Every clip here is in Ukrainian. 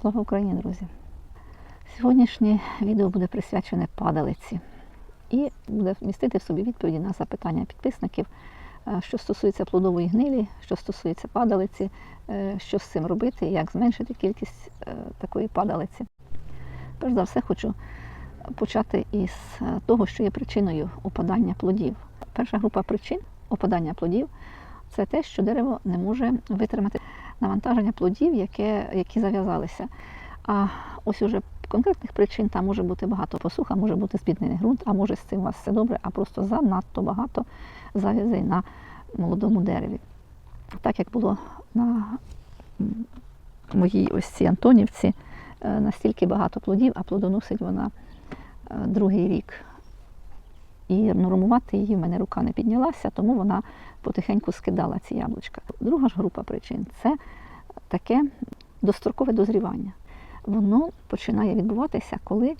Слава Україні, друзі! Сьогоднішнє відео буде присвячене падалиці і буде містити в собі відповіді на запитання підписників, е, що стосується плодової гнилі, що стосується падалиці, е, що з цим робити, як зменшити кількість е, такої падалиці. Перш за все, хочу почати із того, що є причиною опадання плодів. Перша група причин опадання плодів це те, що дерево не може витримати навантаження плодів, яке, які зав'язалися. А ось уже конкретних причин там може бути багато посуха, може бути збіднений ґрунт, а може з цим у вас все добре, а просто занадто багато зав'язей на молодому дереві. Так як було на моїй ось цій Антонівці, е, настільки багато плодів, а плодоносить вона е, другий рік. І нормувати її в мене рука не піднялася, тому вона потихеньку скидала ці яблучка. Друга ж група причин це таке дострокове дозрівання. Воно починає відбуватися, коли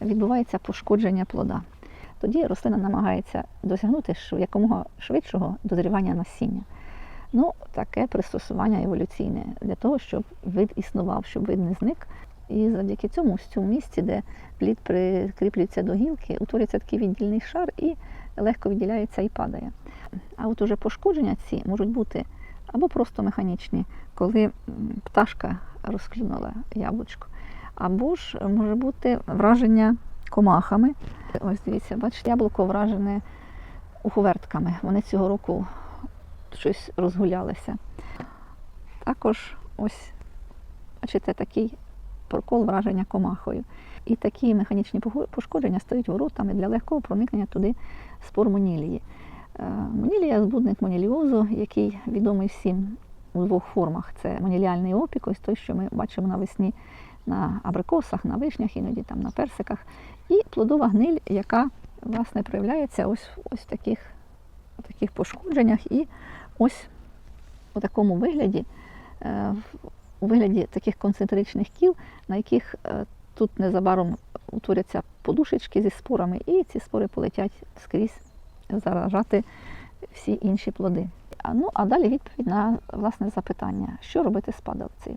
відбувається пошкодження плода. Тоді рослина намагається досягнути якомога швидшого дозрівання насіння. Ну, таке пристосування еволюційне для того, щоб вид існував, щоб вид не зник. І завдяки цьому, в цьому місці, де плід прикріплюється до гілки, утворюється такий віддільний шар і легко відділяється і падає. А от уже пошкодження ці можуть бути або просто механічні, коли пташка розклюнула яблучко, або ж може бути враження комахами. Ось дивіться, бачите, яблуко вражене уховертками. Вони цього року щось розгулялися. Також ось, бачите, такий прокол враження комахою. І такі механічні пошкодження стають воротами для легкого проникнення туди спор монілії. Е, Монілія збудник моніліозу, який відомий всім у двох формах. Це моніліальний опік, ось той, що ми бачимо навесні на абрикосах, на вишнях, іноді там на персиках. І плодова гниль, яка власне проявляється ось, ось в таких, в таких пошкодженнях і ось у такому вигляді, е, у вигляді таких концентричних кіл, на яких е, тут незабаром утворяться подушечки зі спорами, і ці спори полетять скрізь заражати всі інші плоди. А, ну, а далі відповідь на власне запитання, що робити з падалицею.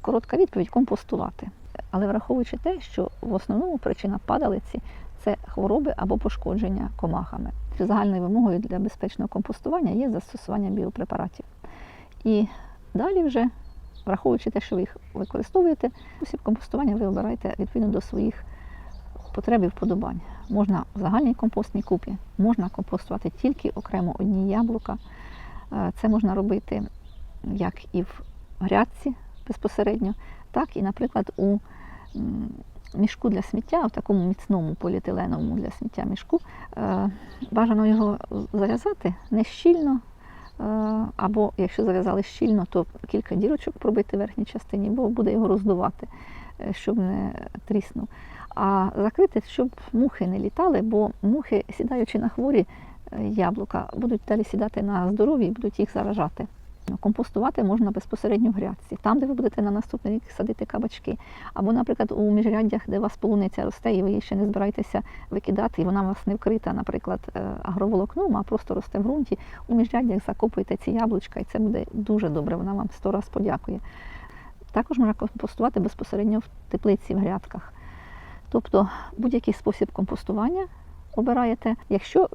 Коротка відповідь компостувати. Але враховуючи те, що в основному причина падалиці це хвороби або пошкодження комахами. Загальною вимогою для безпечного компостування є застосування біопрепаратів. І далі вже, враховуючи те, що ви їх використовуєте, спосіб компостування ви обираєте відповідно до своїх потреб і вподобань. Можна в загальній компостній купі, можна компостувати тільки окремо одні яблука. Е, Це можна робити як і в грядці безпосередньо, так і, наприклад, у мішку для сміття, в такому міцному поліетиленовому для сміття мішку. Е, Бажано його зав'язати не щільно, або якщо зав'язали щільно, то кілька дірочок пробити в верхній частині, бо буде його роздувати, е, щоб не тріснув. А закрити, щоб мухи не літали, бо мухи, сідаючи на хворі е, яблука, будуть далі сідати на здорові і будуть їх заражати. Компостувати можна безпосередньо в грядці, там, де ви будете на наступний рік садити кабачки. Або, наприклад, у міжряддях, де у вас полуниця росте, і ви її ще не збираєтеся викидати, і вона у вас не вкрита, наприклад, е, агроволокном, а просто росте в ґрунті. У міжряддях закопуєте ці яблучка, і це буде дуже добре, вона вам сто раз подякує. Також можна компостувати безпосередньо в теплиці в грядках. Тобто будь-який спосіб компостування обираєте, якщо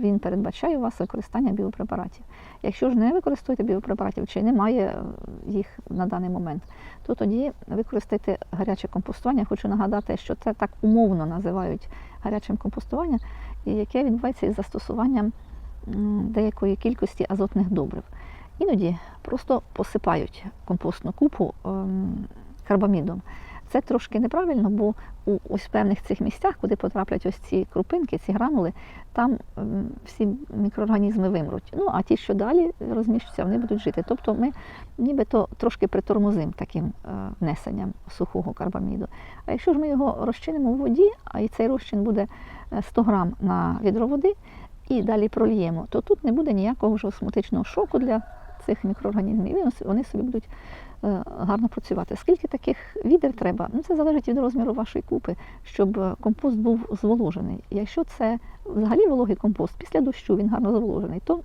він передбачає у вас використання біопрепаратів. Якщо ж не використовуєте біопрепаратів чи немає е, їх на даний момент, то тоді використайте гаряче компостування. Хочу нагадати, що це так умовно називають гарячим компостуванням, яке відбувається із застосуванням деякої кількості азотних добрив. Іноді просто посипають компостну купу ем, карбамідом. Це трошки неправильно, бо у ось певних цих місцях, куди потраплять ось ці крупинки, ці гранули, там всі мікроорганізми вимруть. Ну а ті, що далі розміщуються, вони будуть жити. Тобто ми нібито трошки притормозимо таким е, внесенням сухого карбаміду. А якщо ж ми його розчинимо в воді, а і цей розчин буде е, 100 грам на відро води, і далі прольємо, то тут не буде ніякого вже осмотичного шоку для цих мікроорганізмів. І вони- собі будуть е, гарно працювати. Скільки таких відер треба? Ну, це залежить від розміру вашої купи, щоб е, компост був зволожений. Якщо це взагалі вологий компост, після дощу він гарно зволожений, то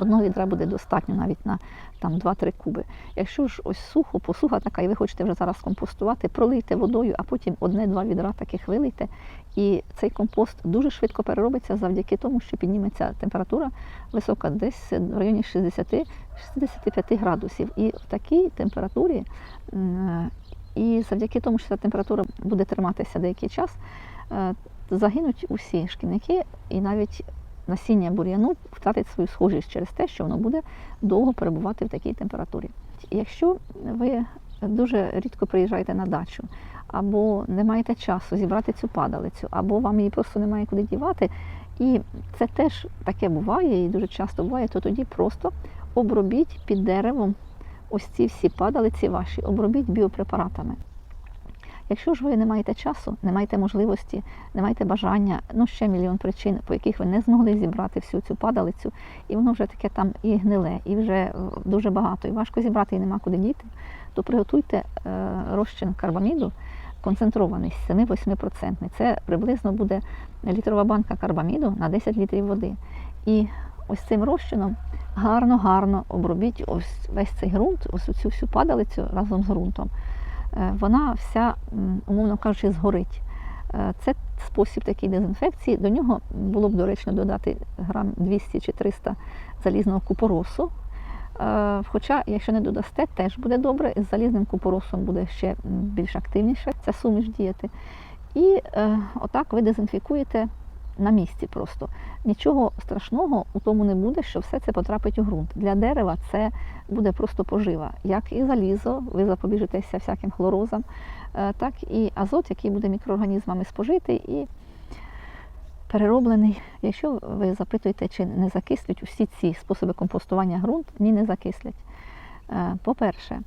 Одного відра буде достатньо навіть на там 2-3 куби. Якщо ж ось сухо, посуха така, і ви хочете вже зараз компостувати, пролийте водою, а потім одне-два відра таких вилийте. І цей компост дуже швидко переробиться завдяки тому, що підніметься температура висока десь в районі 60-65 градусів. І в такій температурі, і завдяки тому, що ця температура буде триматися деякий час, е, загинуть усі шкідники і навіть насіння бур'яну втратить свою схожість через те, що воно буде довго перебувати в такій температурі. Якщо ви дуже рідко приїжджаєте на дачу, або не маєте часу зібрати цю падалицю, або вам її просто немає куди дівати, і це теж таке буває, і дуже часто буває, то тоді просто обробіть під деревом ось ці всі падалиці ваші, обробіть біопрепаратами. Якщо ж ви не маєте часу, не маєте можливості, не маєте бажання, ну ще мільйон причин, по яких ви не змогли зібрати всю цю падалицю, і воно вже таке там і гниле, і вже е, дуже багато, і важко зібрати, і нема куди діти, то приготуйте е, розчин карбаміду концентрований 7-8%. Це приблизно буде літрова банка карбаміду на 10 літрів води. І ось цим розчином гарно-гарно обробіть ось весь цей ґрунт, ось цю всю падалицю разом з ґрунтом. Е, Вона вся, умовно кажучи, згорить. Е, Це спосіб такий дезінфекції. До нього було б доречно додати грам 200 чи 300 залізного купоросу. Е, Хоча, якщо не додасте, теж буде добре. З залізним купоросом буде ще більш активніше ця суміш діяти. І отак ви дезінфікуєте на місці просто. Нічого страшного у тому не буде, що все це потрапить у ґрунт. Для дерева це буде просто пожива. Як і залізо, ви запобіжитеся всяким хлорозам, е, так і азот, який буде мікроорганізмами спожитий і перероблений. Якщо ви запитуєте, чи не закислять усі ці способи компостування ґрунт, ні, не закислять. Е, По-перше,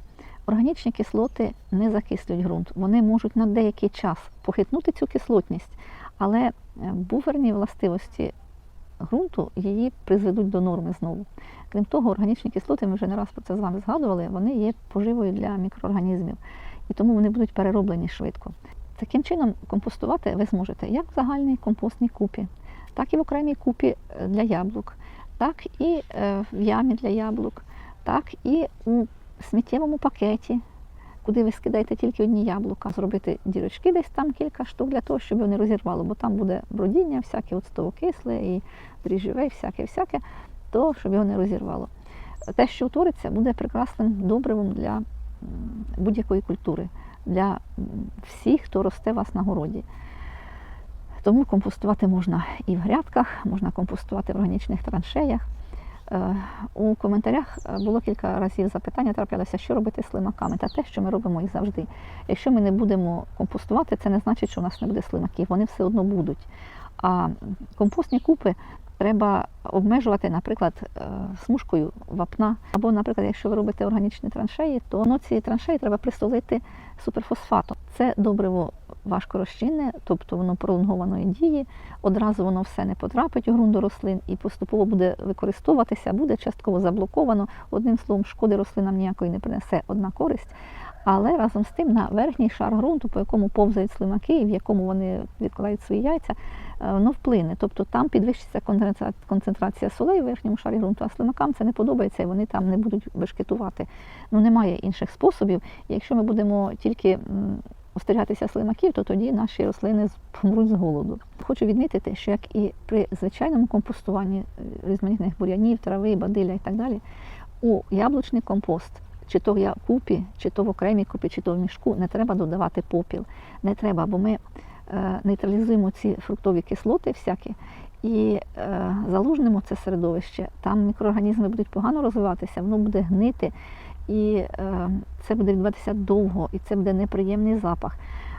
органічні кислоти не закислюють ґрунт. Вони можуть на деякий час похитнути цю кислотність, але е, буферні властивості ґрунту її призведуть до норми знову. Крім того, органічні кислоти, ми вже не раз про це з вами згадували, вони є поживою для мікроорганізмів, і тому вони будуть перероблені швидко. Таким чином компостувати ви зможете як в загальній компостній купі, так і в окремій купі е, для яблук, так і е, в ямі для яблук, так і у сміттєвому пакеті, куди ви скидаєте тільки одні яблука, зробити дірочки десь там кілька штук для того, щоб його не розірвало, бо там буде бродіння, всяке оцтовокисле і дріжджове, всяке-всяке, то щоб його не розірвало. Те, що утвориться, буде прекрасним добривом для будь-якої культури, для всіх, хто росте у вас на городі. Тому компостувати можна і в грядках, можна компостувати в органічних траншеях. Е, У коментарях е, було кілька разів запитання, траплялося, що робити з слимаками, та те, що ми робимо і завжди. Якщо ми не будемо компостувати, це не значить, що у нас не буде слимаків, вони все одно будуть. А компостні купи треба обмежувати, наприклад, е, смужкою вапна. Або, наприклад, якщо ви робите органічні траншеї, то ну, ці траншеї треба присолити суперфосфатом. Це добриво важко розчинне, тобто воно пролонгованої дії, одразу воно все не потрапить у ґрунт рослин і поступово буде використовуватися, буде частково заблоковано. Одним словом, шкоди рослинам ніякої не принесе одна користь. Але разом з тим на верхній шар ґрунту, по якому повзають слимаки, і в якому вони відкладають свої яйця, е, воно вплине. Тобто там підвищиться концентрація солей в верхньому шарі ґрунту, а слимакам це не подобається, і вони там не будуть бешкетувати. Ну немає інших способів. Якщо ми будемо тільки остерігатися слимаків, то тоді наші рослини помруть з голоду. Хочу відмітити, що як і при звичайному компостуванні е, різноманітних бур'янів, трави, бадилля і так далі, у яблучний компост, чи то я- купі, чи то в окремій купі, чи то в мішку, не треба додавати попіл. Не треба, бо ми е, нейтралізуємо ці фруктові кислоти всякі і е, залужнемо це середовище. Там мікроорганізми будуть погано розвиватися, воно буде гнити, і е, це буде відбуватися довго, і це буде неприємний запах.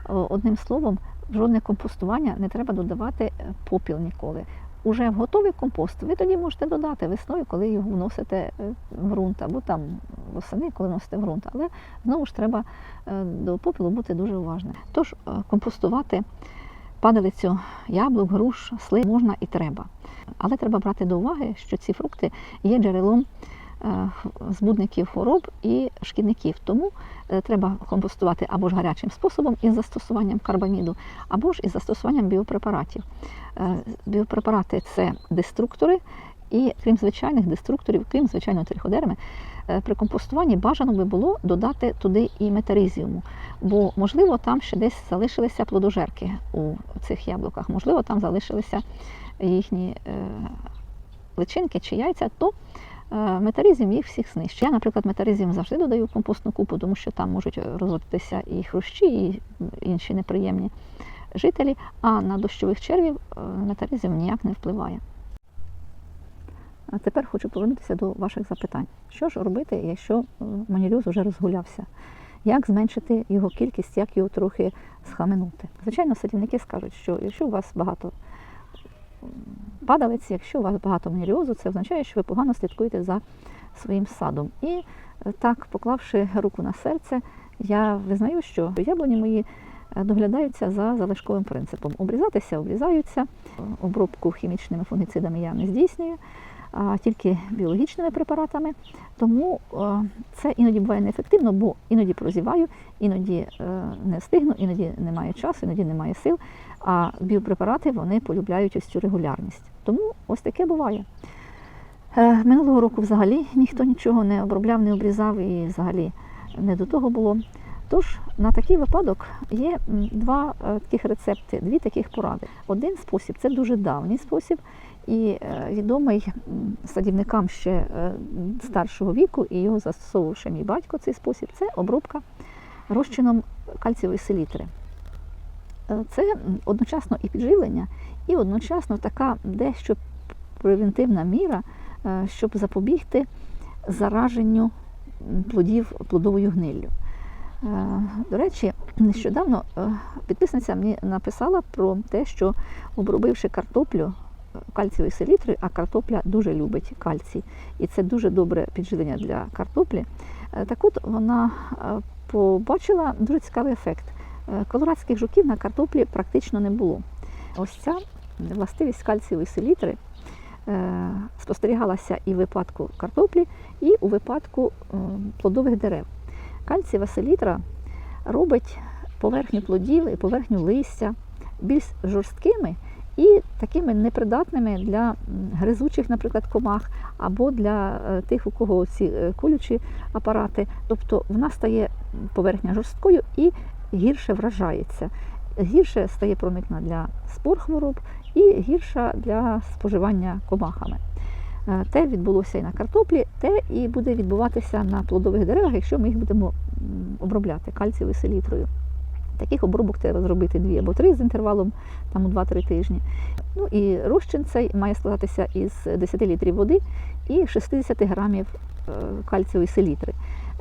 Одним словом, жодне компостування не треба додавати е, попіл ніколи. Уже в готовий компост ви тоді можете додати весною, коли його вносите е, в ґрунт, або там восени, коли вносите в ґрунт. Але знову ж треба е, до попілу бути дуже уважним. Тож е, компостувати падалицю яблук, груш, слив можна і треба. Але треба брати до уваги, що ці фрукти є джерелом е, збудників хвороб і шкідників. Тому е, треба компостувати або ж гарячим способом із застосуванням карбаміду, або ж із застосуванням біопрепаратів. Е, Біопрепарати це деструктори, І крім звичайних деструкторів, крім звичайної триходерми, е, при компостуванні бажано би було додати туди і метаризіуму, бо можливо там ще десь залишилися плодожерки у цих яблуках, можливо, там залишилися їхні е, личинки чи яйця, то е, метаризм їх всіх знищить. Я, наприклад, метаризм завжди додаю в компостну купу, тому що там можуть розводитися і хрущі, і інші неприємні жителі, а на дощових червів е, метаризм ніяк не впливає. А тепер хочу повернутися до ваших запитань. Що ж робити, якщо е, маніліоз вже розгулявся? Як зменшити його кількість, як його трохи схаменути? Звичайно, садівники скажуть, що якщо у вас багато м, падалиць, якщо у вас багато маніліозу, це означає, що ви погано слідкуєте за своїм садом. І е, так, поклавши руку на серце, я визнаю, що яблуні мої е, доглядаються за залишковим принципом. Обрізатися обрізаються, обробку хімічними фунгіцидами я не здійснюю, а тільки біологічними препаратами. Тому е, це іноді буває неефективно, бо іноді прозіваю, іноді не встигну, іноді немає часу, іноді немає сил. А біопрепарати вони полюбляють ось цю регулярність. Тому ось таке буває. Е, Минулого року взагалі ніхто нічого не обробляв, не обрізав і взагалі не до того було. Тож на такий випадок є два е, таких рецепти, дві таких поради. Один спосіб це дуже давній спосіб і е, відомий садівникам ще старшого віку, і його застосовував ще мій батько цей спосіб. Це обробка розчином кальцієвої селітри. Е, Це одночасно і підживлення, і одночасно така дещо превентивна міра, е, щоб запобігти зараженню плодів плодовою гниллю. Е, До речі, нещодавно підписниця мені написала про те, що обробивши картоплю кальцієвою селітрою, а картопля дуже любить кальцій, і це дуже добре підживлення для картоплі. Так от вона побачила дуже цікавий ефект. Е, Колорадських жуків на картоплі практично не було. Ось ця властивість кальцієвої селітри е, спостерігалася і в випадку картоплі, і у випадку е, плодових дерев. Кальцієва селітра робить поверхню плодів і поверхню листя більш жорсткими і такими непридатними для гризучих, наприклад, комах, або для тих, у кого ці колючі апарати. Тобто вона стає поверхня жорсткою і гірше вражається. Гірше стає проникна для спор хвороб і гірша для споживання комахами. Е, Те відбулося і на картоплі, те і буде відбуватися на плодових деревах, якщо ми їх будемо обробляти кальцієвою селітрою. Таких обробок треба зробити дві або три з інтервалом там, у 2-3 тижні. Ну і розчин цей має складатися із 10 літрів води і 60 грамів е, кальцієвої селітри.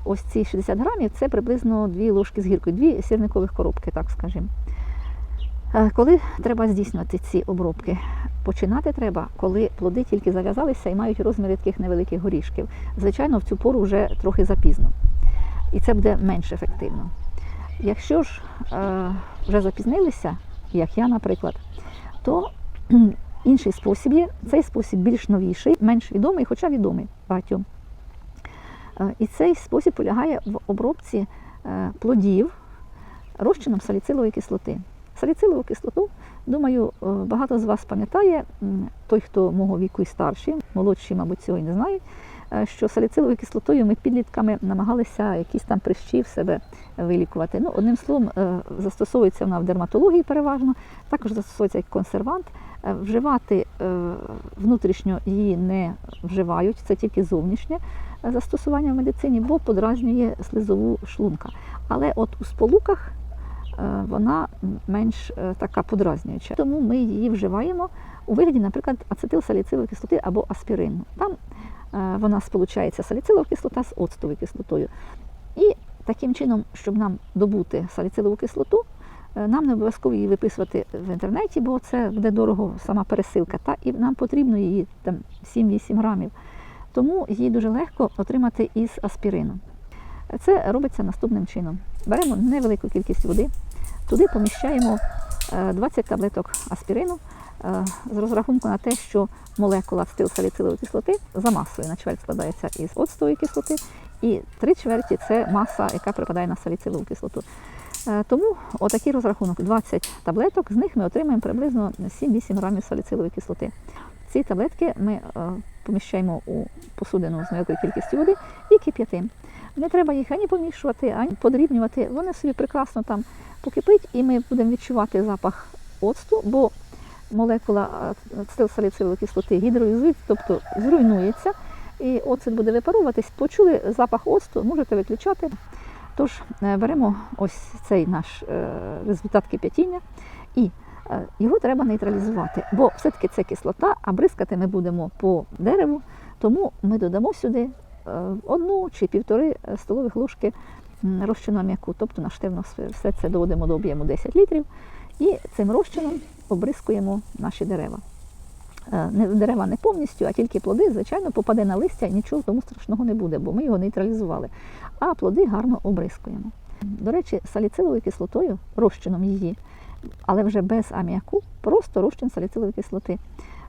Ось ці 60 грамів це приблизно дві ложки з гіркою, дві сірникових коробки, так скажімо. Е, Коли треба здійснювати ці обробки? Починати треба, коли плоди тільки зав'язалися і мають розміри таких невеликих горішків. Звичайно, в цю пору вже трохи запізно. І це буде менш ефективно. Якщо ж е, вже запізнилися, як я, наприклад, то інший спосіб є. Цей спосіб більш новіший, менш відомий, хоча відомий багатьом. Е, І цей спосіб полягає в обробці е, плодів розчином саліцилової кислоти. Саліцилову кислоту, думаю, е, багато з вас пам'ятає, той, хто мого віку і старші, молодші, мабуть, цього і не знають, що саліциловою кислотою ми підлітками намагалися якісь там прищі в себе вилікувати. Ну, одним словом, застосовується вона в дерматології переважно, також застосовується як консервант. Е, Вживати е, внутрішньо її не вживають, це тільки зовнішнє е, застосування в медицині, бо подразнює слизову шлунка. Але от у сполуках вона менш така подразнююча. Тому ми її вживаємо у вигляді, наприклад, ацетилсаліцилової кислоти або аспірину. Там вона сполучається саліцилова кислота з оцтовою кислотою. І таким чином, щоб нам добути саліцилову кислоту, нам не обов'язково її виписувати в інтернеті, бо це буде дорого сама пересилка. Та і нам потрібно її там 7-8 грамів. Тому її дуже легко отримати із аспірину. Це робиться наступним чином. Беремо невелику кількість води, туди поміщаємо е, 20 таблеток аспірину е, з розрахунку на те, що молекула ацетилсаліцилової кислоти за масою на чверть складається із оцтової кислоти, і три чверті це маса, яка припадає на саліцилову кислоту. Е, Тому отакий розрахунок 20 таблеток, з них ми отримаємо приблизно 7-8 грамів саліцилової кислоти. Ці таблетки ми е, поміщаємо у посудину з невеликою кількістю води і кип'ятимо. Не треба їх ані помішувати, ані подрібнювати. Вони собі прекрасно там покипить, і ми будемо відчувати запах оцту, бо молекула ацетилсаліцилової кислоти гідролізується, тобто зруйнується, і оцет буде випаруватись. Почули запах оцту, можете виключати. Тож е, беремо ось цей наш е, результат кип'ятіння і е, його треба нейтралізувати, бо все-таки це кислота, а бризкати ми будемо по дереву, тому ми додамо сюди одну чи півтори столових ложки розчину аміаку, тобто наштивно все це доводимо до об'єму 10 літрів. І цим розчином обрискуємо наші дерева. Е, Не дерева не повністю, а тільки плоди, звичайно, попаде на листя, і нічого тому страшного не буде, бо ми його нейтралізували. А плоди гарно обрискуємо. До речі, саліциловою кислотою, розчином її, але вже без аміаку, просто розчин саліцилової кислоти.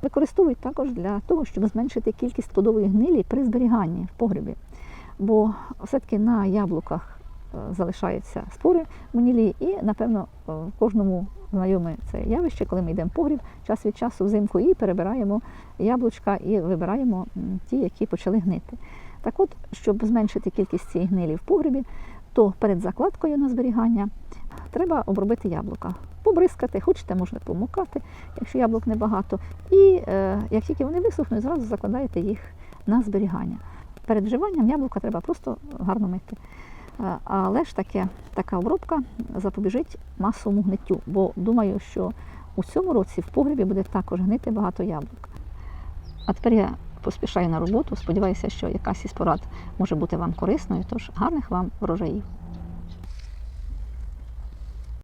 Використовують також для того, щоб зменшити кількість плодової гнилі при зберіганні в погребі. Бо все-таки на яблуках залишаються спори гнилі, і, напевно, е, кожному знайоме це явище, коли ми йдемо в погріб час від часу взимку і перебираємо яблучка і вибираємо ті, які почали гнити. Так от, щоб зменшити кількість цієї гнилі в погребі, то перед закладкою на зберігання треба обробити яблука. Побризкати, хочете, можна помукати, якщо яблук небагато. І е, як тільки вони висохнуть, зразу закладаєте їх на зберігання. Перед вживанням яблука треба просто гарно мити. Е, Але ж таке, така обробка запобіжить масовому гниттю, бо думаю, що у цьому році в погребі буде також гнити багато яблук. А тепер я поспішаю на роботу. Сподіваюся, що якась із порад може бути вам корисною. Тож гарних вам врожаїв.